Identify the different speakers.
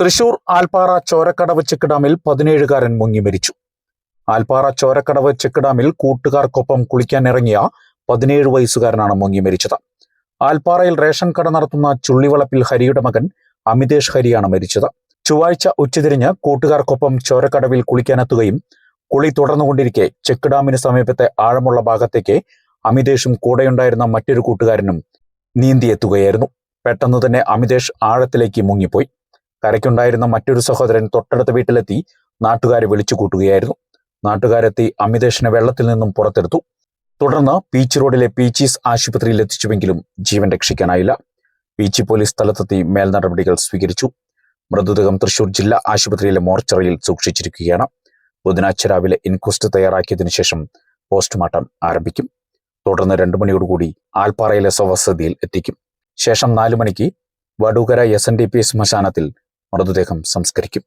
Speaker 1: Thrissur Alppara ചോരക്കടവ് check ഡാമിൽ പതിനേഴുകാരൻ മുങ്ങി മരിച്ചു. ആൽപ്പാറ ചോരക്കടവ് ചെക്ക് ഡാമിൽ കൂട്ടുകാർക്കൊപ്പം കുളിക്കാനിറങ്ങിയ പതിനേഴ് വയസ്സുകാരനാണ് മുങ്ങി മരിച്ചത്. ആൽപ്പാറയിൽ റേഷൻ കട നടത്തുന്ന ചുള്ളിവളപ്പിൽ ഹരിയുടെ മകൻ അമിതേഷ് ഹരിയാണ് മരിച്ചത്. ചൊവ്വാഴ്ച ഉച്ചതിരിഞ്ഞ് കൂട്ടുകാർക്കൊപ്പം ചോരക്കടവിൽ കുളിക്കാനെത്തുകയും കുളി തുടർന്നുകൊണ്ടിരിക്കെ ചെക്ക് ഡാമിന് സമീപത്തെ ആഴമുള്ള ഭാഗത്തേക്ക് അമിതേഷും കൂടെയുണ്ടായിരുന്ന മറ്റൊരു കൂട്ടുകാരനും നീന്തിയെത്തുകയായിരുന്നു. പെട്ടെന്ന് തന്നെ അമിതേഷ് ആഴത്തിലേക്ക് മുങ്ങിപ്പോയി. കരയ്ക്കുണ്ടായിരുന്ന മറ്റൊരു സഹോദരൻ തൊട്ടടുത്ത വീട്ടിലെത്തി നാട്ടുകാരെ വിളിച്ചു കൂട്ടുകയായിരുന്നു. നാട്ടുകാരെത്തി അമിതേഷിനെ വെള്ളത്തിൽ നിന്നും പുറത്തെടുത്തു. തുടർന്ന് പീച്ച് റോഡിലെ പീച്ചീസ് ആശുപത്രിയിൽ എത്തിച്ചുവെങ്കിലും ജീവൻ രക്ഷിക്കാനായില്ല. പീച്ചി പോലീസ് സ്ഥലത്തെത്തി മേൽനടപടികൾ സ്വീകരിച്ചു. മൃതദേഹം തൃശൂർ ജില്ലാ ആശുപത്രിയിലെ മോർച്ചറിയിൽ സൂക്ഷിച്ചിരിക്കുകയാണ്. ബുധനാഴ്ച രാവിലെ ഇൻക്വസ്റ്റ് തയ്യാറാക്കിയതിനു ശേഷം പോസ്റ്റ്മോർട്ടം ആരംഭിക്കും. തുടർന്ന് രണ്ടു മണിയോടുകൂടി ആൽപ്പാറയിലെ സ്വവസതിയിൽ എത്തിക്കും. ശേഷം നാലു മണിക്ക് Vadakara S N D P ശ്മശാനത്തിൽ മൃതദേഹം സംസ്കരിക്കും.